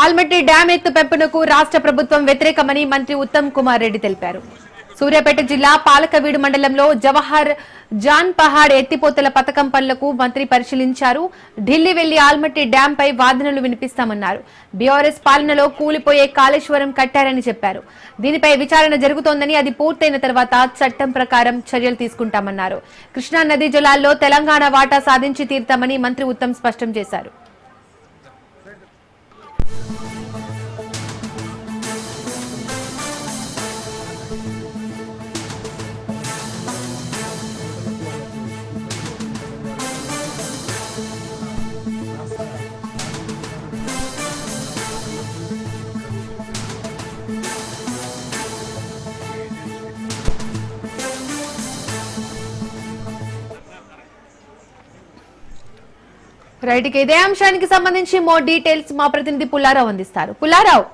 Almatti dam ఎత్తు పెంపునకు రాష్ట్ర ప్రభుత్వం వ్యతిరేకమని మంత్రి ఉత్తమ్ కుమార్ రెడ్డి తెలిపారు. సూర్యాపేట జిల్లా పాలకవీడు మండలంలో జవహర్ జాన్ పహాడ్ ఎత్తిపోతల పథకం పనులకు మంత్రి పరిశీలించారు. ఢిల్లీ వెళ్ళి ఆల్మట్టి డ్యాం పై వాదనలు వినిపిస్తామన్నారు. బీఆర్ఎస్ పాలనలో కూలిపోయే కాళేశ్వరం కట్టారని చెప్పారు. దీనిపై విచారణ జరుగుతోందని అది పూర్తయిన తర్వాత చట్టం ప్రకారం చర్యలు తీసుకుంటామన్నారు. కృష్ణా నదీ జలాల్లో తెలంగాణ వాటా సాధించి తీరుతామని మంత్రి ఉత్తమ్ స్పష్టం చేశారు. రైట్ ఇక ఇదే అంశానికి సంబంధించి మోర్ డీటెయిల్స్ మా ప్రతినిధి పుల్లారావు అందిస్తారు. పుల్లారావు.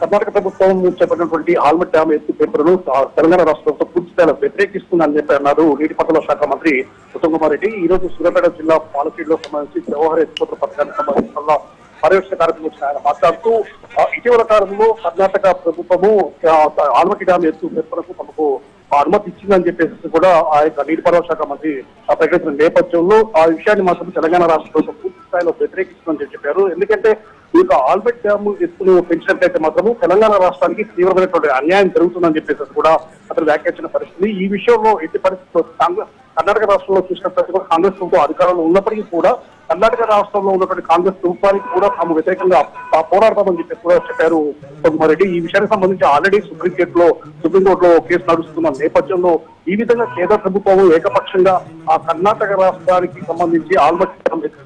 కర్ణాటక ప్రభుత్వం చేపట్టినటువంటి ఆల్మట్ డ్యామ్ ఎత్తు పేపర్ను తెలంగాణ రాష్ట్ర ప్రభుత్వం పూర్తి స్థాయిలో వ్యతిరేకిస్తుందని చెప్పి అన్నారు నీటిపారుదల శాఖ మంత్రి ఉత్తమ్ కుమార్ రెడ్డి. ఈ రోజు సూర్యాపేట జిల్లా పాలసీలో సంబంధించి వ్యవహార ఎత్తుపోతల పథకానికి సంబంధించిన పర్యవేక్షణ కార్యక్రమం వచ్చిన ఆయన మాట్లాడుతూ ఇటీవల కాలంలో కర్ణాటక ప్రభుత్వము ఆల్మట్టి డ్యామ్ ఎత్తు పేపర్కు తమకు అనుమతి ఇచ్చిందని చెప్పేసి కూడా ఆ యొక్క నీటిపారుదల శాఖ మంత్రి ఆ, ప్రకటించిన నేపథ్యంలో ఆ విషయాన్ని మాత్రం తెలంగాణ రాష్ట్ర ప్రభుత్వం పూర్తి స్థాయిలో వ్యతిరేకిస్తుందని చెప్పారు. ఎందుకంటే ఈ యొక్క ఆల్బర్ట్ డ్యామ్ ఎత్తును పెంచినట్లయితే మాత్రము తెలంగాణ రాష్ట్రానికి తీవ్రమైనటువంటి అన్యాయం జరుగుతుందని చెప్పేసి కూడా అతను వ్యాఖ్యానించిన పరిస్థితి. ఈ విషయంలో ఎట్టి పరిస్థితిలో కాంగ్రెస్ కర్ణాటక రాష్ట్రంలో చూసినట్లయితే కూడా కాంగ్రెస్ ప్రభుత్వం అధికారంలో ఉన్నప్పటికీ కూడా కర్ణాటక రాష్ట్రంలో ఉన్నటువంటి కాంగ్రెస్ ప్రభుత్వానికి కూడా తాము వ్యతిరేకంగా ఆ, పోరాడతామని చెప్పేసి కూడా చెప్పారు కుమార్ రెడ్డి. ఈ విషయానికి సంబంధించి ఆల్రెడీ సుప్రీం లో సుప్రీంకోర్టులో కేసు నడుస్తున్న నేపథ్యంలో ఈ విధంగా కేంద్ర ప్రభుత్వం ఏకపక్షంగా ఆ కర్ణాటక రాష్ట్రానికి సంబంధించి ఆల్మట్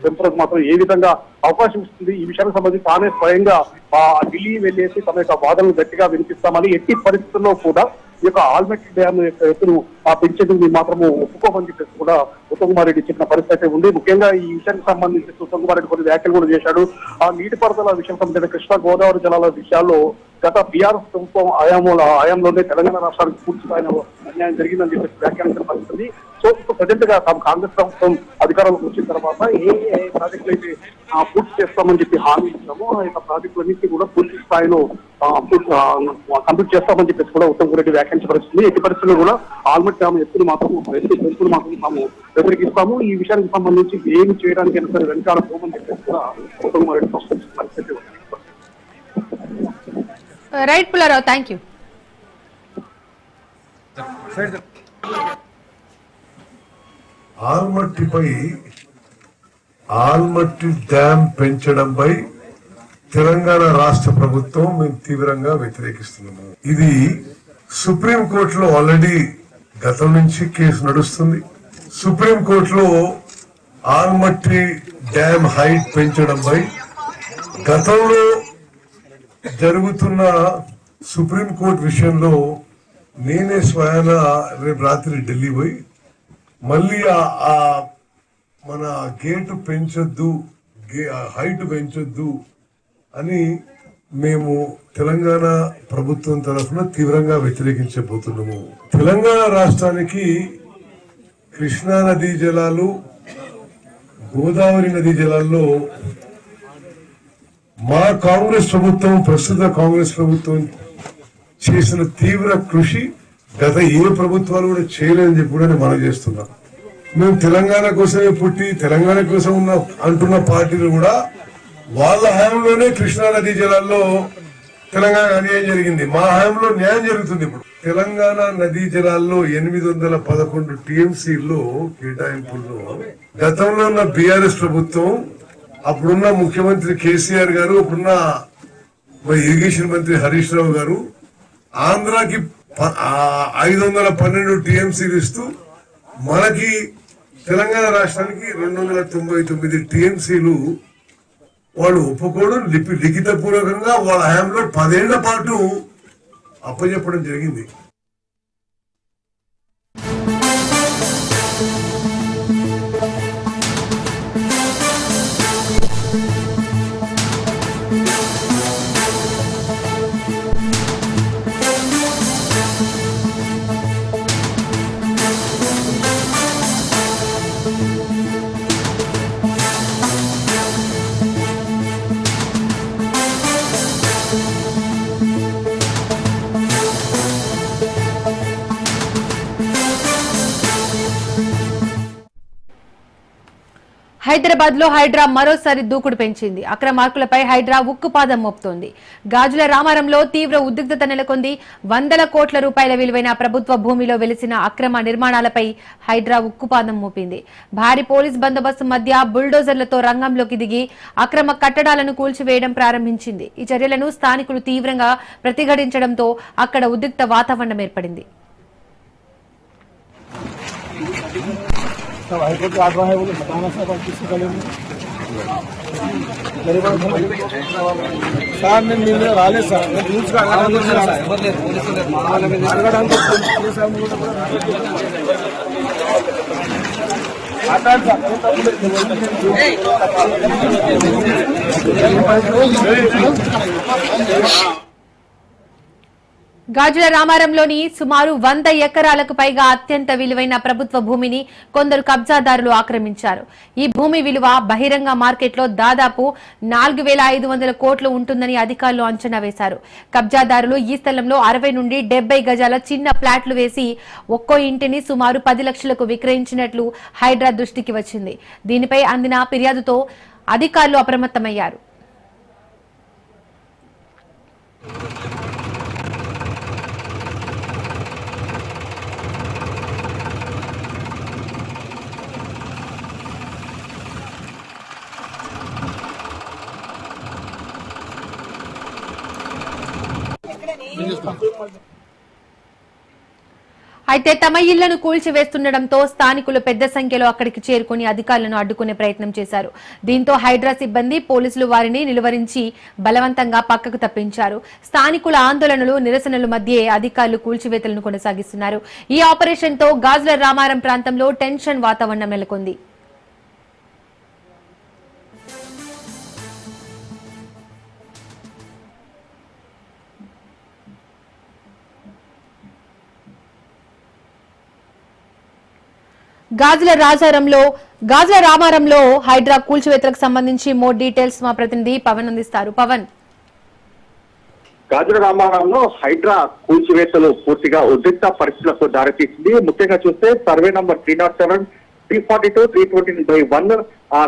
పెంపులకు మాత్రం ఏ విధంగా అవకాశం ఇస్తుంది. ఈ విషయానికి సంబంధించి తానే స్వయంగా ఆ ఢిల్లీ వెళ్ళేసి తమ యొక్క వాదనలు గట్టిగా వినిపిస్తామని ఎట్టి పరిస్థితుల్లో కూడా ఈ యొక్క ఆల్మెట్ డ్యామ్ యొక్క ఎత్తును ఆ పెంచేందుకు మాత్రము ఒప్పుకోమని చెప్పేసి కూడా ఉత్తమ్ కుమార్ రెడ్డి చెప్పిన పరిస్థితి అయితే ఉంది. ముఖ్యంగా ఈ విషయానికి సంబంధించి ఉత్తమ్ కుమార్ రెడ్డి కొన్ని వ్యాఖ్యలు కూడా చేశాడు. ఆ నీటిపారుదల విషయం సంబంధించిన కృష్ణా గోదావరి జలాల విషయాల్లో గత బీఆర్ఎస్ ప్రభుత్వం ఆయాముల ఆయాంలోనే తెలంగాణ రాష్ట్రానికి పూర్తి స్థాయిలో అన్యాయం జరిగిందని చెప్పేసి వ్యాఖ్యానించిన పరిస్థితి. ప్రజెంట్గా తాము కాంగ్రెస్ ప్రభుత్వం అధికారంలోకి వచ్చిన తర్వాత ఏ ఏ ప్రాజెక్టులు అయితే పూర్తి చేస్తామని చెప్పి హామీ ఇచ్చామో ఆ యొక్క ప్రాజెక్టులన్నింటినీ కూడా పూర్తి స్థాయిలో కంప్లీట్ చేస్తామని చెప్పేసి కూడా ఉత్తమ్ రెడ్డి వ్యాఖ్యానించిన పరిస్థితి. ఎట్టి పరిస్థితుల్లో కూడా ఆల్మట్ డ్యామ్ ఎత్తులు మాత్రం ఎత్తు పెంపులు మాత్రం తాము వ్యతిరేకిస్తాము ఈ విషయానికి సంబంధించి ఏమి చేయడానికైనా సరే వెనకాల పోమని చెప్పేసి కూడా ఉత్తమ్ రెడ్డి స్పష్టం పరిస్థితి. రైట్ పుల్లారావు థ్యాంక్ యూ ఆల్మట్టిపై ఆల్మట్టి డ్యామ్ పెంచడంపై తెలంగాణ రాష్ట్ర ప్రభుత్వం మేము తీవ్రంగా వ్యతిరేకిస్తున్నాము. ఇది సుప్రీం కోర్టులో ఆల్రెడీ గతం నుంచి కేసు నడుస్తుంది. సుప్రీం కోర్టులో ఆల్మట్టి డ్యామ్ హైట్ పెంచడంపై గతంలో జరుగుతున్న సుప్రీం కోర్టు విషయంలో నేనే స్వయాన రేపు రాత్రి ఢిల్లీ పోయి మళ్ళీ ఆ- మన గేటు పెంచొద్దు గే- ఆ హైట్ పెంచొద్దు అని మేము తెలంగాణ ప్రభుత్వం తరఫున తీవ్రంగా వ్యతిరేకించబోతున్నాము. తెలంగాణ రాష్ట్రానికి కృష్ణా నదీ జలాలు గోదావరి నదీ జలాల్లో మా కాంగ్రెస్ ప్రభుత్వం ప్రస్తుత కాంగ్రెస్ ప్రభుత్వం చేసిన తీవ్ర కృషి గత ఏ ప్రభుత్వాలు కూడా చేయలేదని చెప్పి కూడా మనం చేస్తున్నాం. మేము తెలంగాణ కోసమే పుట్టి తెలంగాణ కోసం ఉన్న అంటున్న పార్టీలు కూడా వాళ్ళ హయాంలోనే కృష్ణా నదీ జలాల్లో తెలంగాణ అన్యాయం జరిగింది. మా హయాంలో న్యాయం జరుగుతుంది ఇప్పుడు. తెలంగాణ నదీ జలాల్లో ఎనిమిది వందల పదకొండు టీఎంసీల్లో కేటాయింపుల్లో గతంలో ఉన్న బీఆర్ఎస్ ప్రభుత్వం అప్పుడున్న ముఖ్యమంత్రి కేసీఆర్ గారు అప్పుడున్న ఇరిగేషన్ మంత్రి హరీష్ రావు గారు ఆంధ్రాకి ఐదు వందల పన్నెండు టీఎంసీలు ఇస్తూ మనకి తెలంగాణ రాష్ట్రానికి రెండు వందల తొంభై తొమ్మిది టీఎంసీలు వాళ్ళు ఒప్పుకోవడం లిపి లిఖిత పూర్వకంగా వాళ్ళ హయాంలో పదేళ్ళ పాటు అప్పచెప్పడం జరిగింది. హైదరాబాద్లో హైడ్రా మరోసారి దూకుడు పెంచింది. అక్రమార్కులపై హైడ్రా ఉక్కుపాదం మోపుతోంది. గాజుల రామారంలో తీవ్ర ఉద్రిక్తత నెలకొంది. వందల కోట్ల రూపాయల విలువైన ప్రభుత్వ భూమిలో వెలిసిన అక్రమ నిర్మాణాలపై హైడ్రా ఉక్కుపాదం మోపింది. భారీ పోలీస్ బందోబస్తు మధ్య బుల్డోజర్లతో రంగంలోకి దిగి అక్రమ కట్టడాలను కూల్చివేయడం ప్రారంభించింది. ఈ చర్యలను స్థానికులు తీవ్రంగా ప్రతిఘటించడంతో అక్కడ ఉద్రిక్త వాతావరణం ఏర్పడింది. सब हाईकोर्ट का आगवा है बोले बताना साहब आप किससे करेंगे साहब ने मिलने वाले साहब। न्यूज़ का आगरा आगरा గాజుల రామారంలోని సుమారు వంద ఎకరాలకు పైగా అత్యంత విలువైన ప్రభుత్వ భూమిని కొందరు కబ్జాదారులు ఆక్రమించారు. ఈ భూమి విలువ బహిరంగ మార్కెట్లో దాదాపు నాలుగు వేల ఐదు వందల కోట్లు ఉంటుందని అధికారులు అంచనా వేశారు. కబ్జాదారులు ఈ స్థలంలో అరవై నుండి డెబ్బై గజాల చిన్న ప్లాట్లు వేసి ఒక్కో ఇంటిని సుమారు పది లక్షలకు విక్రయించినట్లు హైడ్రా దృష్టికి వచ్చింది. దీనిపై అందిన ఫిర్యాదుతో అధికారులు అప్రమత్తమయ్యారు. అయితే తమ ఇళ్ళను కూల్చివేస్తుండటంతో స్థానికులు పెద్ద సంఖ్యలో అక్కడికి చేరుకుని అధికారులను అడ్డుకునే ప్రయత్నం చేశారు. దీంతో హైడ్రా సిబ్బంది పోలీసులు వారిని నిలువరించి బలవంతంగా పక్కకు తప్పించారు. స్థానికుల ఆందోళనలు నిరసనల మధ్యే అధికారులు కూల్చివేతలను కొనసాగిస్తున్నారు. ఈ ఆపరేషన్తో గాజుల రామారం ప్రాంతంలో టెన్షన్ వాతావరణం నెలకొంది. గాజుల రాజారంలో గాజుల రామారంలో హైడ్రా కూల్చివేతలకు సంబంధించి మోర్ డీటెయిల్స్ మా ప్రతినిధి పవన్ అందిస్తారు. పవన్. గాజుల రామారంలో హైడ్రా కూల్చివేతలు పూర్తిగా ఉద్రిక్త పరిస్థితులకు దారితీసింది. ముఖ్యంగా చూస్తే survey number three naught seven three forty two three twenty by one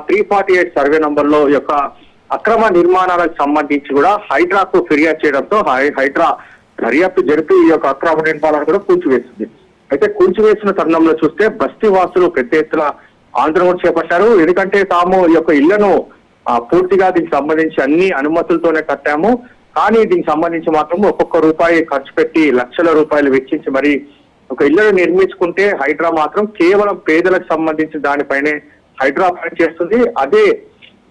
three forty eight survey నంబర్లో యొక్క అక్రమ నిర్మాణాలకు సంబంధించి కూడా హైడ్రాకు ఫిర్యాదు చేయడంతో హై- హైడ్రా దర్యాప్తు జరిపి ఈ యొక్క అక్రమ నిర్మాణాలను కూడా కూల్చివేసింది. అయితే కూల్చివేసిన తరుణంలో చూస్తే బస్తీ వాసులు పెద్ద ఎత్తున ఆందోళన చేపట్టారు. ఎందుకంటే తాము ఈ యొక్క ఇళ్ళను ఆ, పూర్తిగా దీనికి సంబంధించి అన్ని అనుమతులతోనే కట్టాము. కానీ దీనికి సంబంధించి మాత్రం ఒక్కొక్క రూపాయి ఖర్చు పెట్టి లక్షల రూపాయలు వెచ్చించి మరి ఒక ఇళ్ళను నిర్మించుకుంటే హైడ్రా మాత్రం కేవలం పేదలకు సంబంధించిన దానిపైనే హైడ్రా పనిచేస్తుంది అదే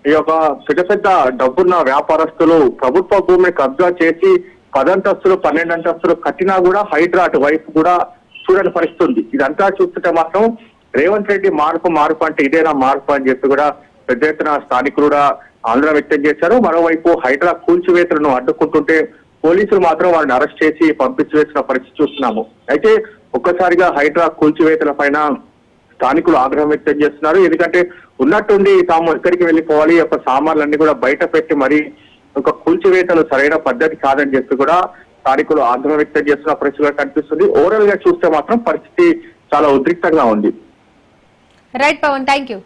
ఈ యొక్క పెద్ద పెద్ద డబ్బున్న వ్యాపారస్తులు ప్రభుత్వ భూమిని కబ్జా చేసి పదంతస్తులు పన్నెండు అంతస్తులు కట్టినా కూడా హైడ్రా అటువైపు కూడా చూడని పరిస్థితి ఉంది ఇదంతా చూస్తుంటే మాత్రం రేవంత్ రెడ్డి మార్పు మార్పు అంటే ఇదేనా మార్పు అని చెప్పి కూడా పెద్ద ఎత్తున స్థానికులు కూడా ఆందోళన వ్యక్తం చేశారు. మరోవైపు హైడ్రా కూల్చివేతలను అడ్డుకుంటుంటే పోలీసులు మాత్రం వారిని అరెస్ట్ చేసి పంపించవేసిన పరిస్థితి చూస్తున్నాము. అయితే ఒక్కసారిగా హైడ్రా కూల్చివేతల పైన స్థానికులు ఆగ్రహం వ్యక్తం చేస్తున్నారు. ఎందుకంటే ఉన్నట్టుండి తాము ఎక్కడికి వెళ్ళిపోవాలి ఒక సామాన్లన్నీ కూడా బయట పెట్టి మరి ఒక కూల్చివేతలు సరైన పద్ధతి కాదని చెప్పి కూడా స్థానికులు ఆందోళన వ్యక్తం చేస్తున్న పరిస్థితి కనిపిస్తుంది. ఓవరాల్గా చూస్తే మాత్రం పరిస్థితి చాలా ఉద్రిక్తంగా ఉంది. రైట్ పవన్ థ్యాంక్ యూ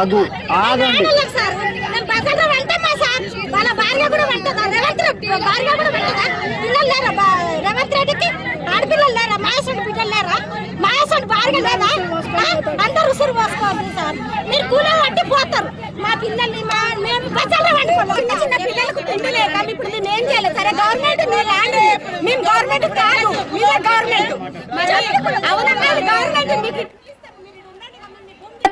ఆగు ఆగండి రేవంత్ రెడ్డికి ఆడపిల్లలు లేరా మహేశ్వరి పిల్లలు లేరా మహేశ్వరి భార్య లేదా అందరూ ఉసురు పోసుకోవాలి సార్ మీరు కూలీ పట్టి పోతారు మా పిల్లల్ని మా మేము బస్సులో వండుకోవాలి చిన్న చిన్న పిల్లలకు తిండి లేక ఇప్పుడు మేము ఏం సరే గవర్నమెంట్ మీ ల్యాండ్ మేము గవర్నమెంట్ కాదు మీరే గవర్నమెంట్ అవునమ్మా గవర్నమెంట్ మీకు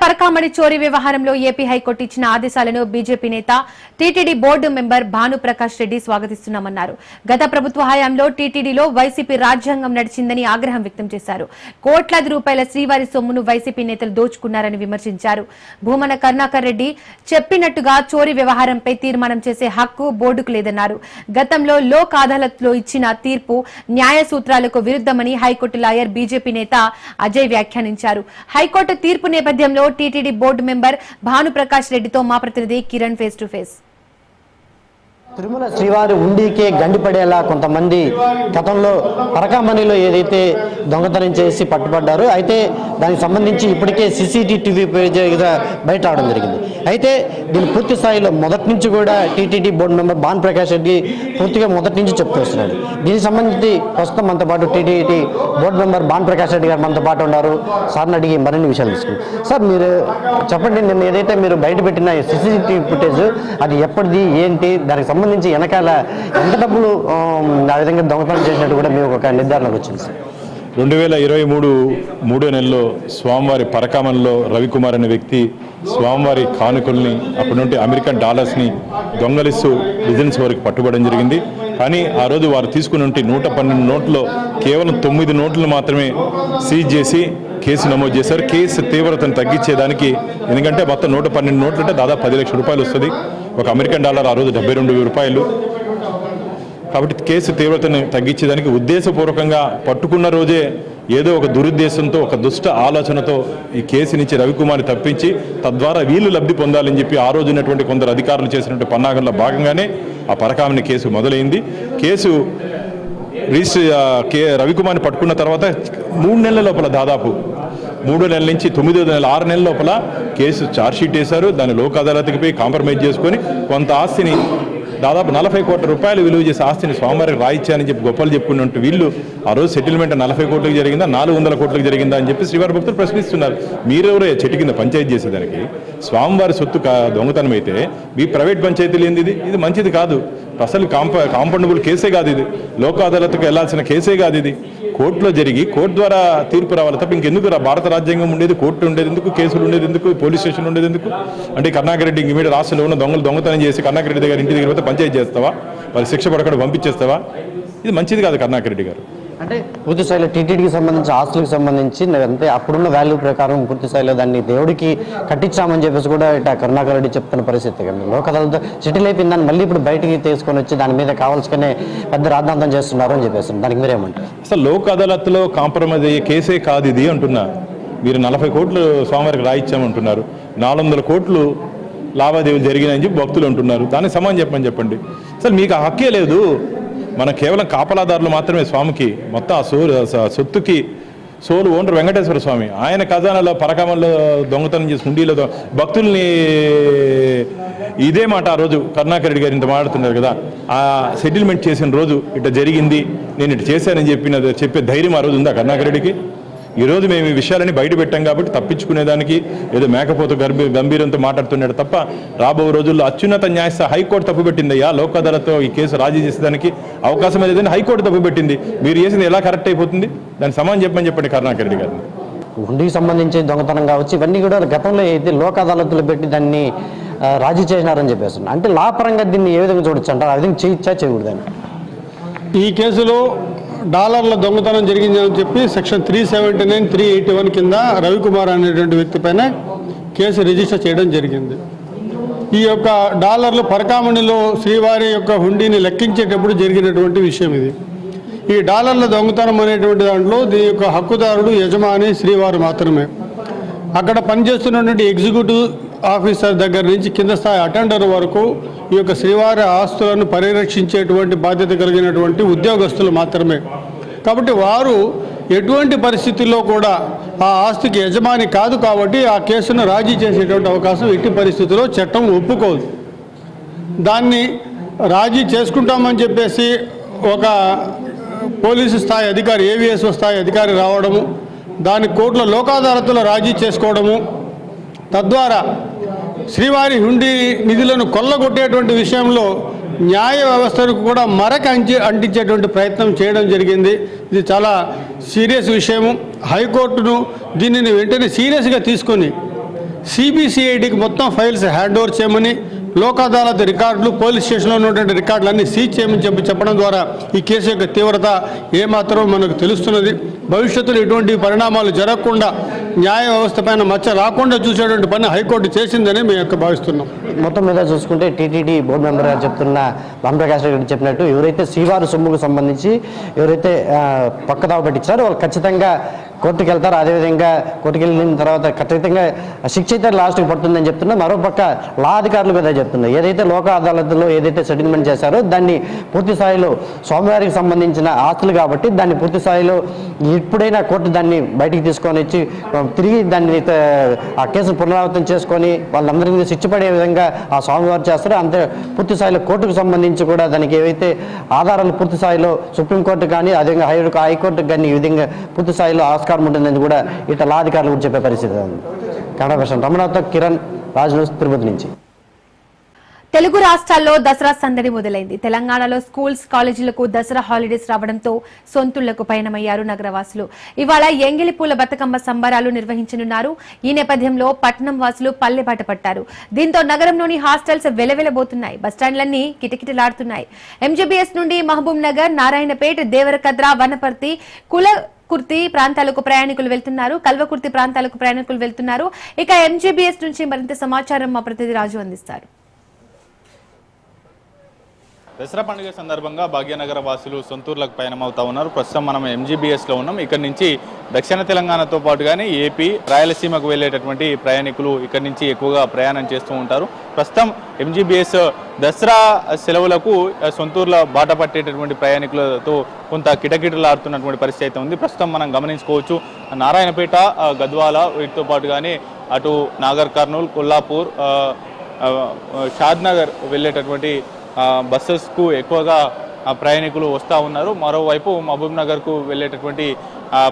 పరకామడి చోరీ వ్యవహారంలో ఏపీ హైకోర్టు ఇచ్చిన ఆదేశాలను బీజేపీ నేత TTD board member Bhanuprakash Reddy స్వాగతిస్తున్నామన్నారు. గత ప్రభుత్వ హయాంలో టీటీడీలో వైసీపీ రాజ్యాంగం నడిచిందని ఆగ్రహం వ్యక్తం చేశారు. కోట్లాది రూపాయల శ్రీవారి సొమ్మును వైసీపీ నేతలు దోచుకున్నారని విమర్శించారు. భూమన కరుణాకర్ రెడ్డి చెప్పినట్టుగా చోరీ వ్యవహారంపై తీర్మానం చేసే హక్కు బోర్డుకు లేదన్నారు. గతంలో లోక్ అదాలత్లో ఇచ్చిన తీర్పు న్యాయ సూత్రాలకు విరుద్ధమని హైకోర్టు లాయర్ బీజేపీ నేత అజయ్ వ్యాఖ్యానించారు. హైకోర్టు తీర్పు నేపథ్యంలో టీటీడీ బోర్డు మెంబర్ భానుప్రకాష్ రెడ్డితో మా ప్రతినిధి Kiran face to face Tirumala శ్రీవారి ఉండికే గండిపడేలా కొంతమంది గతంలో పరకామణిలో ఏదైతే దొంగతనం చేసి పట్టుబడ్డారో అయితే దానికి సంబంధించి ఇప్పటికే సీసీటీవీ పేజ్ బయట రావడం జరిగింది. అయితే దీని పూర్తి స్థాయిలో మొదటి నుంచి కూడా TTD board member Bhan Prakash Reddy పూర్తిగా మొదటి నుంచి చెప్తూ వస్తున్నాడు దీనికి సంబంధించి ప్రస్తుతం మనతో పాటు TTD board member Bhan Prakash Reddy గారు మనతో పాటు ఉన్నారు. సార్ని అడిగి మరిన్ని విషయాలు తీసుకున్నారు సార్ మీరు చెప్పండి నిన్న ఏదైతే మీరు బయట పెట్టిన సీసీటీవీ ఫుటేజ్ అది ఎప్పటిది ఏంటి దానికి సంబంధించి వెనకాల ఎంత డబ్బులు ఆ విధంగా దొంగతనం చేసినట్టు కూడా మీకు ఒక నిర్ధారణకు వచ్చింది సార్. రెండు వేల ఇరవై మూడు మూడో నెలలో స్వామివారి పరకామంలో రవికుమార్ అనే వ్యక్తి స్వామివారి కానుకల్ని అప్పటి నుండి అమెరికన్ డాలర్స్ని దొంగలిస్తూ బిజినెస్ వరకు పట్టుబడడం జరిగింది. కానీ ఆ రోజు వారు తీసుకున్న నూట పన్నెండు నోట్లో కేవలం తొమ్మిది నోట్లు మాత్రమే సీజ్ చేసి కేసు నమోదు చేశారు. కేసు తీవ్రతను తగ్గించేదానికి ఎందుకంటే మొత్తం నూట పన్నెండు నోట్లు అంటే దాదాపు పది లక్షల రూపాయలు వస్తుంది. ఒక అమెరికన్ డాలర్ ఆ రోజు డెబ్బై రెండు రూపాయలు. కాబట్టి కేసు తీవ్రతను తగ్గించేదానికి ఉద్దేశపూర్వకంగా పట్టుకున్న రోజే ఏదో ఒక దురుద్దేశంతో ఒక దుష్ట ఆలోచనతో ఈ కేసు నుంచి రవికుమార్ని తప్పించి తద్వారా వీళ్ళు లబ్ధి పొందాలని చెప్పి ఆ రోజు ఉన్నటువంటి కొందరు అధికారులు చేసినటువంటి పన్నాగంలో భాగంగానే ఆ పరకామని కేసు మొదలైంది. కేసు రిజిస్టర్ కే రవికుమార్ని పట్టుకున్న తర్వాత మూడు నెలల లోపల దాదాపు మూడో నెలల నుంచి తొమ్మిదో నెల ఆరు నెలల లోపల కేసు ఛార్జ్షీట్ వేశారు. దాన్ని లోక్ అదాలత్కి పోయి కాంప్రమైజ్ చేసుకొని కొంత ఆస్తిని దాదాపు నలభై కోట్ల రూపాయలు విలువ చేసే ఆస్తిని స్వామివారికి రాయిచ్చానని చెప్పి గొప్పలు చెప్పుకున్నట్టు వీళ్ళు ఆ రోజు సెటిల్మెంట్ నలభై కోట్లకు జరిగిందా నాలుగు వందల కోట్లకు జరిగిందా అని చెప్పి శ్రీవారి భక్తులు ప్రశ్నిస్తున్నారు. మీరెవరే చెట్టు కింద పంచాయతీ చేసేదానికి? స్వామివారి సొత్తు దొంగతనం అయితే మీ ప్రైవేట్ పంచాయతీలు ఏంది ఇది? ఇది మంచిది కాదు. అసలు కాంప కాంపౌండబుల్ కేసే కాదు ఇది. లోక్ అదాలత్కు వెళ్ళాల్సిన కేసే కాదు ఇది. కోర్టులో జరిగి కోర్టు ద్వారా తీర్పు రావాలి తప్ప ఇంకెందుకు భారత రాజ్యాంగం ఉండేది కోర్టు ఉండేది ఎందుకు? కేసులు ఉండేది ఎందుకు? పోలీస్ స్టేషన్ ఉండేది ఎందుకు? అంటే కర్ణాకర్ రెడ్డి ఇమీడియట్ రాష్ట్రంలో ఉన్న దొంగలు దొంగతనం చేసి కర్ణాకర్ రెడ్డి దగ్గర ఇంటి దగ్గర పోతే పంచాయతీ చేస్తావా? వాళ్ళు శిక్ష పడకుండా పంపించేస్తావా? ఇది మంచిది కాదు కర్ణాకర్ రెడ్డి గారు. అంటే పూర్తి స్థాయిలో టీటీడీకి సంబంధించి ఆస్తులకు సంబంధించి అంటే అప్పుడున్న వాల్యూ ప్రకారం పూర్తి స్థాయిలో దాన్ని దేవుడికి కట్టించామని చెప్పేసి కూడా ఇట కరుణాకర్ రెడ్డి చెప్తున్న పరిస్థితి కానీ లోకదలతో సెటిల్ అయిపోయింది దాన్ని మళ్ళీ ఇప్పుడు బయటికి తీసుకొని వచ్చి దాని మీద కావాల్సుకునే పెద్ద రాద్ధాంతం చేస్తున్నారు అని చెప్పేసి దానికి మీరేమంటారు అసలు లోక్ అదాలత్లో కాంప్రమైజ్ అయ్యే కేసే కాదు ఇది అంటున్నా. మీరు నలభై కోట్లు స్వామివారికి రాయిచ్చామంటున్నారు. నాలుగు వందల కోట్లు లావాదేవీలు జరిగినాయని చెప్పి భక్తులు అంటున్నారు. దానికి సమానం చెప్పమని చెప్పండి. అసలు మీకు ఆ హక్కే లేదు. మనం కేవలం కాపలాదారులు మాత్రమే స్వామికి మొత్తం ఆ సో సొత్తుకి సోలు ఓనర్ వెంకటేశ్వర స్వామి. ఆయన ఖజానాలో పరకామంలో దొంగతనం చేసి హుండీలో భక్తుల్ని ఇదే మాట ఆ రోజు కరుణాకర్ రెడ్డి గారు ఇంత మాట్లాడుతున్నారు కదా. ఆ సెటిల్మెంట్ చేసిన రోజు ఇట్లా జరిగింది. నేను ఇటు చేశానని చెప్పిన చెప్పే ధైర్యం ఆ రోజు ఉందా కరుణాకర్ రెడ్డికి? ఈ రోజు మేము ఈ విషయాలని బయట పెట్టాం కాబట్టి తప్పించుకునేదానికి ఏదో మేకపోతు గర్భీ గంభీరంతో మాట్లాడుతున్నాడు తప్ప రాబో రోజుల్లో అత్యున్నత న్యాయస్థానం హైకోర్టు తప్పు పెట్టిందయ్యా లోక్ అదాలత్తో ఈ కేసు రాజీ చేసేదానికి అవకాశం లేదని హైకోర్టు తప్పు పెట్టింది. మీరు చేసింది ఎలా కరెక్ట్ అయిపోతుంది? దాని సమానం చెప్పమని చెప్పండి కరుణాకర్ రెడ్డి గారిని హుండీకి సంబంధించి దొంగతనం కావచ్చు ఇవన్నీ కూడా గతంలో అయితే లోక్ అదాలత్తులు పెట్టి దాన్ని రాజీ చేసినారని చెప్పేసి అంటే లా పరంగా దీన్ని ఏ విధంగా చూడొచ్చు అంటారు ఆ విధంగా చేయొచ్చా చేయకూడదని? ఈ కేసులో డాలర్ల దొంగతనం జరిగిందని చెప్పి section three seventy nine three eighty one కింద రవికుమార్ అనేటువంటి వ్యక్తి పైన కేసు రిజిస్టర్ చేయడం జరిగింది. ఈ యొక్క డాలర్లు పరకామణిలో శ్రీవారి యొక్క హుండీని లెక్కించేటప్పుడు జరిగినటువంటి విషయం ఇది. ఈ డాలర్ల దొంగతనం అనేటువంటి దాంట్లో దీని యొక్క హక్కుదారుడు యజమాని శ్రీవారు మాత్రమే. అక్కడ పనిచేస్తున్నటువంటి ఎగ్జిక్యూటివ్ ఆఫీసర్ దగ్గర నుంచి కింద స్థాయి అటెండర్ వరకు ఈ యొక్క శ్రీవారి ఆస్తులను పరిరక్షించేటువంటి బాధ్యత కలిగినటువంటి ఉద్యోగస్తులు మాత్రమే. కాబట్టి వారు ఎటువంటి పరిస్థితుల్లో కూడా ఆ ఆస్తికి యజమాని కాదు కాబట్టి ఆ కేసును రాజీ చేసేటువంటి అవకాశం ఎట్టి పరిస్థితుల్లో చట్టం ఒప్పుకోదు. దాన్ని రాజీ చేసుకుంటామని చెప్పేసి ఒక పోలీసు స్థాయి అధికారి ఏవిఎస్ స్థాయి అధికారి రావడము దాని కోర్టులో లోకాదాలతలో రాజీ చేసుకోవడము తద్వారా శ్రీవారి హుండీ నిధులను కొల్లగొట్టేటువంటి విషయంలో న్యాయ వ్యవస్థకు కూడా మరక అంచి అంటించేటువంటి ప్రయత్నం చేయడం జరిగింది. ఇది చాలా సీరియస్ విషయము. హైకోర్టును దీనిని వెంటనే సీరియస్గా తీసుకొని సిబిసిఐడికి మొత్తం ఫైల్స్ హ్యాండ్ ఓవర్ చేయమని లోక్ అదాలత్ రికార్డులు పోలీస్ స్టేషన్లో ఉన్నటువంటి రికార్డులన్నీ సీజ్ చేయమని చెప్పి చెప్పడం ద్వారా ఈ కేసు యొక్క తీవ్రత ఏమాత్రం మనకు తెలుస్తున్నది. భవిష్యత్తులో ఎటువంటి పరిణామాలు జరగకుండా న్యాయ వ్యవస్థ పైన మచ్చ రాకుండా చూసేటువంటి పని హైకోర్టు చేసిందని మేము యొక్క భావిస్తున్నాం. మొత్తం మీద చూసుకుంటే టీటీడీ బోర్డు మెంబర్ గారు చెప్తున్న భానుప్రకాష్ రెడ్డి చెప్పినట్టు ఎవరైతే శ్రీవారి సొమ్ముకు సంబంధించి ఎవరైతే పక్కదావ పెట్టించారో వాళ్ళు ఖచ్చితంగా కోర్టుకు వెళ్తారు. అదేవిధంగా కోర్టుకు వెళ్ళిన తర్వాత ఖచ్చితంగా శిక్ష అయితే లాస్ట్కి పడుతుందని చెప్తున్నా. మరోపక్క లా అధికారులు మీద చెప్తున్నారు ఏదైతే లోక అదాలత్లో ఏదైతే సెటిల్మెంట్ చేశారో దాన్ని పూర్తి స్థాయిలో స్వామివారికి సంబంధించిన ఆస్తులు కాబట్టి దాన్ని పూర్తి స్థాయిలో ఎప్పుడైనా కోర్టు దాన్ని బయటికి తీసుకొని వచ్చి తిరిగి దాన్ని ఆ, కేసును పునరావృతం చేసుకొని వాళ్ళందరికీ శిక్ష పడే విధంగా ఆ స్వామివారు చేస్తారో అంతే పూర్తి స్థాయిలో కోర్టుకు సంబంధించి కూడా దానికి ఏవైతే ఆధారాలు పూర్తి స్థాయిలో సుప్రీంకోర్టు కానీ అదేవిధంగా హై హైకోర్టు కానీ ఈ విధంగా పూర్తి స్థాయిలో ఆస్కారం ఉంటుందని కూడా ఇట్లా లా అధికారులు కూడా చెప్పే పరిస్థితి కన్నడ భాష రమణతో కిరణ్ రాజ్ తిరుపతి నుంచి. తెలుగు రాష్ట్రాల్లో దసరా సందడి మొదలైంది. తెలంగాణలో స్కూల్స్ కాలేజీలకు దసరా హాలిడేస్ రావడంతో సొంతుళ్ళకు పయనమయ్యారు నగరవాసులు. ఇవాళ ఎంగిలి పూల బతుకమ్మ సంబరాలు నిర్వహించనున్నారు. ఈ నేపథ్యంలో పట్నం వాసులు పల్లెబాట పట్టారు. దీంతో నగరంలోని హాస్టల్స్ వెలవెలబోతున్నాయి. బస్టాండ్లన్నీ కిటకిటలాడుతున్నాయి. ఎంజీబీఎస్ నుండి మహబూబ్ నగర్ నారాయణపేట దేవరకద్ర వనపర్తి కుల కుర్తి ప్రాంతాలకు ప్రయాణికులు వెళ్తున్నారు. కల్వకుర్తి ప్రాంతాలకు ప్రయాణికులు వెళ్తున్నారు. ఇక ఎంజీబీఎస్ నుంచి మరింత సమాచారం మా ప్రతినిధి రాజు అందిస్తారు. దసరా పండుగ సందర్భంగా భాగ్యనగర వాసులు సొంతూర్లకు పయనమవుతా ఉన్నారు. ప్రస్తుతం మనం ఎంజీబీఎస్లో ఉన్నాం. ఇక్కడ నుంచి దక్షిణ తెలంగాణతో పాటు కానీ ఏపీ రాయలసీమకు వెళ్ళేటటువంటి ప్రయాణికులు ఇక్కడ నుంచి ఎక్కువగా ప్రయాణం చేస్తూ ఉంటారు. ప్రస్తుతం ఎంజీబీఎస్ దసరా సెలవులకు ఆ, బాట పట్టేటటువంటి ప్రయాణికులతో కొంత కిటకిటలాడుతున్నటువంటి పరిస్థితి అయితే ఉంది. ప్రస్తుతం మనం గమనించుకోవచ్చు. నారాయణపేట గద్వాల వీటితో పాటు కానీ అటు నాగర్ కర్నూలు కొల్లాపూర్ షాద్నగర్ వెళ్ళేటటువంటి బస్సెస్కు ఎక్కువగా ప్రయాణికులు వస్తూ ఉన్నారు. మరోవైపు మహబూబ్ నగర్కు వెళ్ళేటటువంటి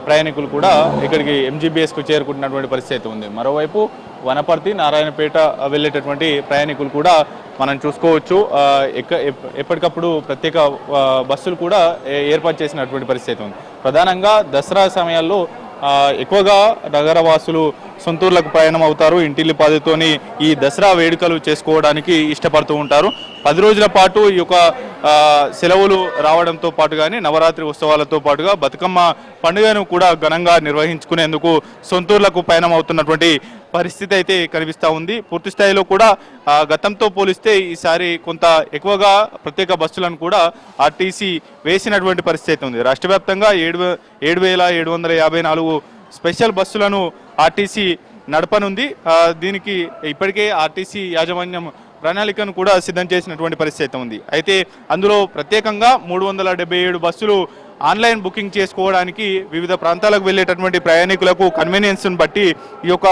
ప్రయాణికులు కూడా ఇక్కడికి ఎంజీబీఎస్కు చేరుకుంటున్నటువంటి పరిస్థితి అయితే ఉంది. మరోవైపు వనపర్తి నారాయణపేట వెళ్ళేటటువంటి ప్రయాణికులు కూడా మనం చూసుకోవచ్చు. ఎక్క ఎప్పటికప్పుడు ప్రత్యేక బస్సులు కూడా ఏర్పాటు చేసినటువంటి పరిస్థితి అయితే ఉంది. ప్రధానంగా దసరా సమయాల్లో ఎక్కువగా నగరవాసులు సొంతూర్లకు ప్రయాణం అవుతారు. ఇంటిల్లిపాదితోని ఈ దసరా వేడుకలు చేసుకోవడానికి ఇష్టపడుతూ ఉంటారు. పది రోజుల పాటు ఈ యొక్క సెలవులు రావడంతో పాటు కానీ నవరాత్రి ఉత్సవాలతో పాటుగా బతుకమ్మ పండుగను కూడా ఘనంగా నిర్వహించుకునేందుకు సొంతూర్లకు పయనం అవుతున్నటువంటి పరిస్థితి అయితే కనిపిస్తూ ఉంది. పూర్తి స్థాయిలో కూడా గతంతో పోలిస్తే ఈసారి కొంత ఎక్కువగా ప్రత్యేక బస్సులను కూడా ఆర్టీసీ వేసినటువంటి పరిస్థితి అయితే ఉంది. రాష్ట్ర వ్యాప్తంగా ఏడు ఏడు వేల ఏడు వందల యాభై నాలుగు స్పెషల్ బస్సులను ఆర్టీసీ నడపనుంది. దీనికి ఇప్పటికే ఆర్టీసీ యాజమాన్యం ప్రణాళికను కూడా సిద్ధం చేసినటువంటి పరిస్థితి అయితే ఉంది. అయితే అందులో ప్రత్యేకంగా మూడు వందల డెబ్బై ఏడు బస్సులు ఆన్లైన్ బుకింగ్ చేసుకోవడానికి వివిధ ప్రాంతాలకు వెళ్ళేటటువంటి ప్రయాణికులకు కన్వీనియన్స్ను బట్టి ఈ యొక్క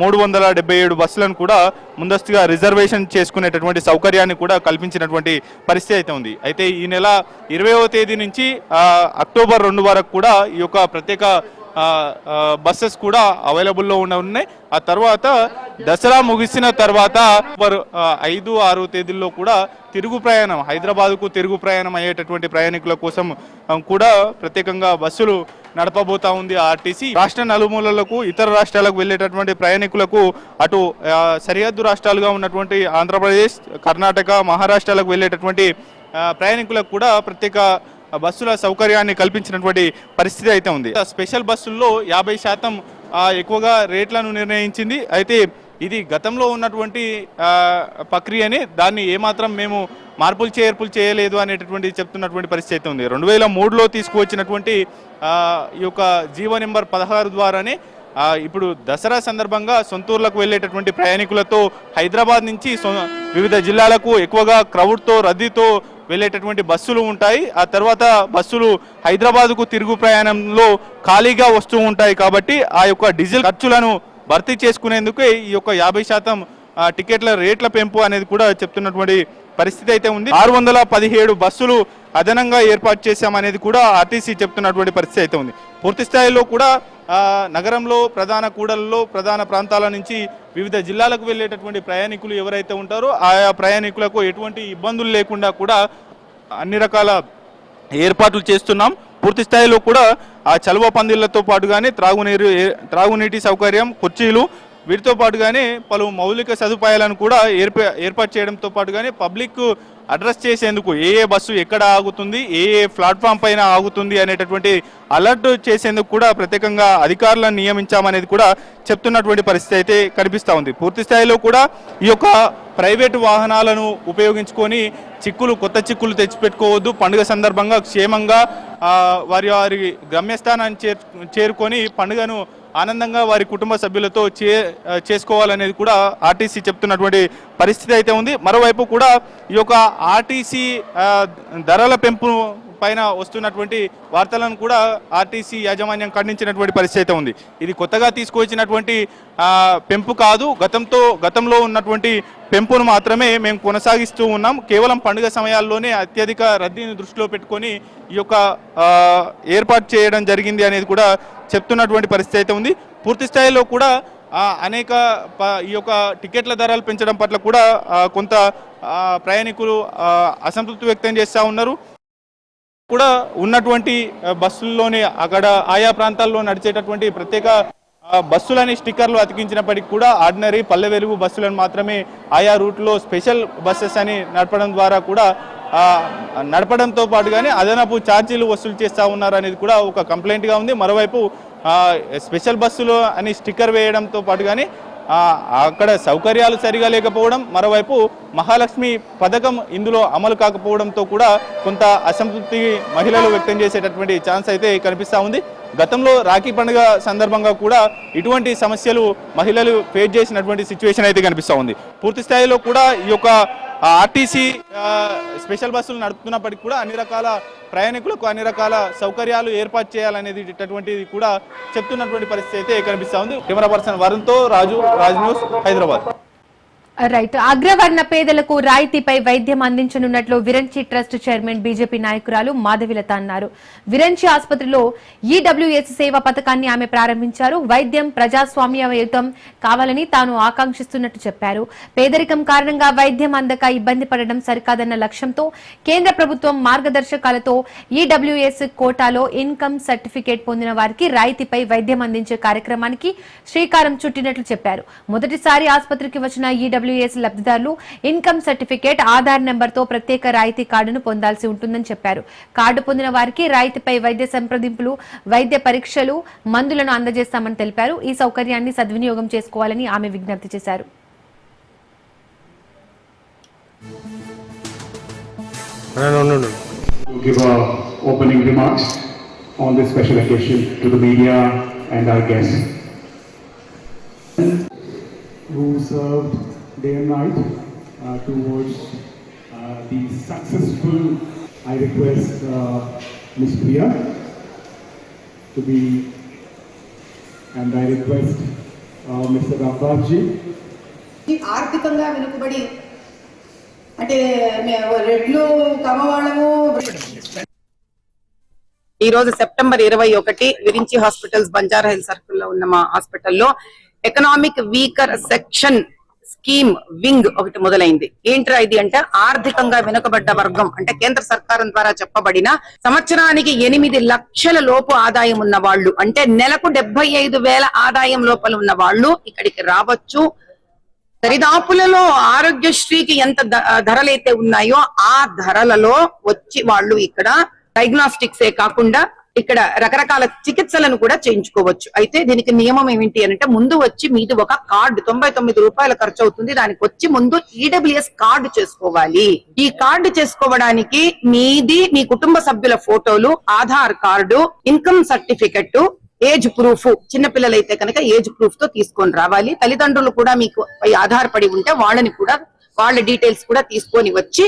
మూడు వందల డెబ్బై ఏడు బస్సులను కూడా ముందస్తుగా రిజర్వేషన్ చేసుకునేటటువంటి సౌకర్యాన్ని కూడా కల్పించినటువంటి పరిస్థితి అయితే ఉంది. అయితే ఈ నెల ఇరవైవ తేదీ నుంచి అక్టోబర్ రెండు వరకు కూడా ఈ యొక్క ప్రత్యేక బస్సెస్ కూడా అవైలబుల్లో ఉన్న ఉన్నాయి. ఆ తర్వాత దసరా ముగిసిన తర్వాత ఐదు ఆరు తేదీల్లో కూడా తిరుగు ప్రయాణం హైదరాబాద్కు తిరుగు ప్రయాణం అయ్యేటటువంటి ప్రయాణికుల కోసం కూడా ప్రత్యేకంగా బస్సులు నడపబోతా ఉంది ఆర్టీసీ. రాష్ట్ర నలుమూలలకు ఇతర రాష్ట్రాలకు వెళ్ళేటటువంటి ప్రయాణికులకు అటు సరిహద్దు రాష్ట్రాలుగా ఉన్నటువంటి ఆంధ్రప్రదేశ్ కర్ణాటక మహారాష్ట్రాలకు వెళ్ళేటటువంటి ప్రయాణికులకు కూడా ప్రత్యేక బస్సుల సౌకర్యాన్ని కల్పించినటువంటి పరిస్థితి అయితే ఉంది. స్పెషల్ బస్సుల్లో యాభై శాతం ఎక్కువగా రేట్లను నిర్ణయించింది. అయితే ఇది గతంలో ఉన్నటువంటి ప్రక్రియని దాన్ని ఏమాత్రం మేము మార్పులు చేర్పులు చేయలేదు అనేటటువంటి చెప్తున్నటువంటి పరిస్థితి అయితే ఉంది. రెండు వేల మూడులో తీసుకువచ్చినటువంటి ఈ యొక్క జీవో నెంబర్ పదహారు ద్వారానే ఇప్పుడు దసరా సందర్భంగా సొంతూర్లకు వెళ్ళేటటువంటి ప్రయాణికులతో హైదరాబాద్ నుంచి సొ- వివిధ జిల్లాలకు ఎక్కువగా క్రౌడ్తో రద్దీతో వెళ్ళేటటువంటి బస్సులు ఉంటాయి. ఆ తర్వాత బస్సులు హైదరాబాద్కు తిరుగు ప్రయాణంలో ఖాళీగా వస్తూ ఉంటాయి కాబట్టి ఆ యొక్క డీజిల్ ఖర్చులను భర్తీ చేసుకునేందుకే ఈ యొక్క యాభై శాతం టికెట్ల రేట్ల పెంపు అనేది కూడా చెప్తున్నటువంటి పరిస్థితి అయితే ఉంది. ఆరు వందల పదిహేడు బస్సులు అదనంగా ఏర్పాటు చేశామనేది కూడా ఆర్టీసీ చెప్తున్నటువంటి పరిస్థితి అయితే ఉంది. పూర్తి స్థాయిలో కూడా నగరంలో ప్రధాన కూడలలో ప్రధాన ప్రాంతాల నుంచి వివిధ జిల్లాలకు వెళ్ళేటటువంటి ప్రయాణికులు ఎవరైతే ఉంటారో ఆయా ప్రయాణికులకు ఎటువంటి ఇబ్బందులు లేకుండా కూడా అన్ని రకాల ఏర్పాట్లు చేస్తున్నాం. పూర్తి స్థాయిలో కూడా ఆ చలువ పందిళ్ళతో పాటుగానే త్రాగునీరు త్రాగునీటి సౌకర్యం కుర్చీలు వీటితో పాటుగానే పలు మౌలిక సదుపాయాలను కూడా ఏర్పా ఏర్పాటు చేయడంతో పాటుగానే పబ్లిక్ అడ్రస్ చేసేందుకు ఏ ఏ బస్సు ఎక్కడ ఆగుతుంది ఏ ఏ ప్లాట్ఫామ్ పైన ఆగుతుంది అనేటటువంటి అలర్ట్ చేసేందుకు కూడా ప్రత్యేకంగా అధికారులను నియమించామనేది కూడా చెప్తున్నటువంటి పరిస్థితి అయితే కనిపిస్తూ ఉంది. పూర్తి స్థాయిలో కూడా ఈ యొక్క ప్రైవేటు వాహనాలను ఉపయోగించుకొని చిక్కులు కొత్త చిక్కులు తెచ్చిపెట్టుకోవద్దు. పండుగ సందర్భంగా క్షేమంగా వారి వారి గమ్యస్థానాన్ని చేర్ చేరుకొని పండుగను ఆనందంగా వారి కుటుంబ సభ్యులతో చే చేసుకోవాలనేది కూడా ఆర్టీసీ చెప్తున్నటువంటి పరిస్థితి అయితే ఉంది. మరోవైపు కూడా ఈ యొక్క ఆర్టీసీ ధరల పెంపు పైన వస్తున్నటువంటి వార్తలను కూడా ఆర్టీసీ యాజమాన్యం ఖండించినటువంటి పరిస్థితి అయితే ఉంది. ఇది కొత్తగా తీసుకువచ్చినటువంటి పెంపు కాదు గతంతో గతంలో ఉన్నటువంటి పెంపును మాత్రమే మేము కొనసాగిస్తూ ఉన్నాం. కేవలం పండుగ సమయాల్లోనే అత్యధిక రద్దీని దృష్టిలో పెట్టుకొని ఈ యొక్క ఏర్పాటు చేయడం జరిగింది అనేది కూడా చెప్తున్నటువంటి పరిస్థితి అయితే ఉంది. పూర్తి స్థాయిలో కూడా అనేక ప- ఈ యొక్క టికెట్ల ధరలు పెంచడం పట్ల కూడా కొంత ప్రయాణికులు అసంతృప్తి వ్యక్తం చేస్తూ ఉన్నారు. కూడా ఉన్నటువంటి బస్సుల్లోనే అక్కడ ఆయా ప్రాంతాల్లో నడిచేటటువంటి ప్రత్యేక బస్సులని స్టిక్కర్లు అతికించినప్పటికీ కూడా ఆర్డినరీ పల్లె వెలుగు బస్సులను మాత్రమే ఆయా రూట్లో స్పెషల్ బస్సెస్ అని నడపడం ద్వారా కూడా నడపడంతో నడపడంతో పాటుగానే అదనపు ఛార్జీలు వసూలు చేస్తూ ఉన్నారు అనేది కూడా ఒక కంప్లైంట్గా ఉంది. మరోవైపు స్పెషల్ బస్సులు అని స్టిక్కర్ వేయడంతో పాటుగానే కానీ అక్కడ సౌకర్యాలు సరిగా లేకపోవడం మరోవైపు మహాలక్ష్మి పథకం ఇందులో అమలు కాకపోవడంతో కూడా కొంత అసంతృప్తి మహిళలు వ్యక్తం చేసేటటువంటి ఛాన్స్ అయితే కనిపిస్తూ ఉంది. గతంలో రాఖీ పండుగ సందర్భంగా కూడా ఇటువంటి సమస్యలు మహిళలు ఫేస్ చేసినటువంటి సిచ్యువేషన్ అయితే కనిపిస్తూ ఉంది. పూర్తి స్థాయిలో కూడా ఈ యొక్క ఆర్టీసీ స్పెషల్ బస్సులు నడుపుతున్నప్పటికీ కూడా అన్ని రకాల ప్రయాణికులకు అన్ని రకాల సౌకర్యాలు ఏర్పాటు చేయాలనేది ఇటువంటిది కూడా చెప్తున్నటువంటి పరిస్థితి అయితే కనిపిస్తూ ఉంది. కెమెరా పర్సన్ వరుణ్తో రాజు రాజ్ న్యూస్ హైదరాబాద్. రైట్ అగ్రవర్ణ పేదలకు రాయితీపై వైద్యం అందించనున్నట్లు విరంచి ట్రస్ట్ చైర్మన్ బీజేపీ నాయకురాలు మాధవిలత అన్నారు. విరంచి ఆసుపత్రిలో ఈడబ్ల్యూఎస్ సేవ పథకాన్ని ఆమె ప్రారంభించారు. వైద్యం ప్రజాస్వామ్యయుతం కావాలని తాను ఆకాంక్షిస్తున్నట్టు చెప్పారు. పేదరికం కారణంగా వైద్యం అందక ఇబ్బంది పడడం సరికాదన్న లక్ష్యంతో కేంద్ర ప్రభుత్వం మార్గదర్శకాలతో ఈడబ్ల్యూఎస్ కోటాలో ఇన్కమ్ సర్టిఫికేట్ పొందిన వారికి రాయితీపై వైద్యం అందించే కార్యక్రమానికి శ్రీకారం చుట్టినట్లు చెప్పారు. మొదటిసారి ఆసుపత్రికి వచ్చిన ఈడబ్ల్యూ ఈడబ్ల్యూఎస్ లబ్ధిదారులు ఇన్కమ్ సర్టిఫికేట్ ఆధార్ నెంబర్తో ప్రత్యేక రాయితీ కార్డును పొందాల్సి ఉంటుందని చెప్పారు. కార్డు పొందిన వారికి రాయితీపై వైద్య సంప్రదింపులు వైద్య పరీక్షలు మందులను అందజేస్తామని తెలిపారు. ఈ సౌకర్యాన్ని సద్వినియోగం చేసుకోవాలని ఆమె విజ్ఞప్తి చేశారు. To give our opening remarks on this special occasion to the media and our guests. Who served day and night uh, towards uh, the successful, I request uh, Ms. Priya to be, and I request uh, Mr. Rabbabji ఆర్థికంగా వెనుకబడి అంటే మే- రెడ్లు కమవాళ్ళము ఈ రోజు September ఇరవై ఒకటి Virinchi hospitals Banjara hill సర్కిల్లో ఉన్న మా హాస్పిటల్లో economic weaker section scheme wing ఒకటి మొదలైంది. ఏంట్రా ఇది అంటే ఆర్థికంగా వెనుకబడ్డ వర్గం అంటే కేంద్ర సర్కారం ద్వారా చెప్పబడిన సంవత్సరానికి ఎనిమిది లక్షల లోపు ఆదాయం ఉన్న వాళ్ళు అంటే నెలకు డెబ్బై ఐదు వేల ఆదాయం లోపల ఉన్న వాళ్ళు ఇక్కడికి రావచ్చు. దరిదాపులలో ఆరోగ్యశ్రీకి ఎంత ధరలైతే ఉన్నాయో ఆ ధరలలో వచ్చి వాళ్ళు ఇక్కడ డయాగ్నాస్టిక్సే ఏ కాకుండా ఇక్కడ రకరకాల చికిత్సలను కూడా చేయించుకోవచ్చు. అయితే దీనికి నియమం ఏమిటి అంటే ముందు వచ్చి మీది ఒక కార్డు తొంభై తొమ్మిది రూపాయల ఖర్చు అవుతుంది. దానికి వచ్చి ముందు ఈడబ్ల్యూఎస్ కార్డు చేసుకోవాలి. ఈ కార్డు చేసుకోవడానికి మీది మీ కుటుంబ సభ్యుల ఫోటోలు Aadhaar card income certificate age proof. చిన్న పిల్లలైతే కనుక ఏజ్ ప్రూఫ్తో తీసుకొని రావాలి. తల్లిదండ్రులు కూడా మీకు ఆధారపడి ఉంటే వాళ్ళని కూడా వాళ్ళ డీటెయిల్స్ కూడా తీసుకొని వచ్చి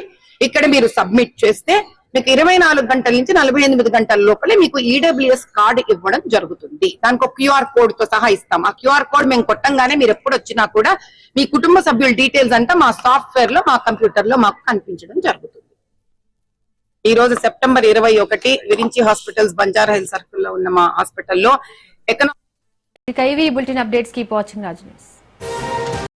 ఇక్కడ మీరు సబ్మిట్ చేస్తే మీకు ఇరవై నాలుగు గంటల నుంచి నలభై ఎనిమిది గంటల లోపలే మీకు ఈడబ్ల్యూఎస్ కార్డు ఇవ్వడం జరుగుతుంది. దానికి ఒక క్యూఆర్ కోడ్తో సహా ఇస్తాం. ఆ క్యూఆర్ కోడ్ మేము కొట్టంగానే మీరు ఎప్పుడు వచ్చినా కూడా మీ కుటుంబ సభ్యుల డీటెయిల్స్ అంతా మా సాఫ్ట్వేర్లో మా కంప్యూటర్లో మాకు కనిపించడం జరుగుతుంది. ఈ రోజు సెప్టెంబర్ ఇరవై ఒకటి విరించి హాస్పిటల్స్ బంజారా హిల్ సర్కిల్లో ఉన్న మా హాస్పిటల్లో economic bulletin updates. Keep watching Raj news.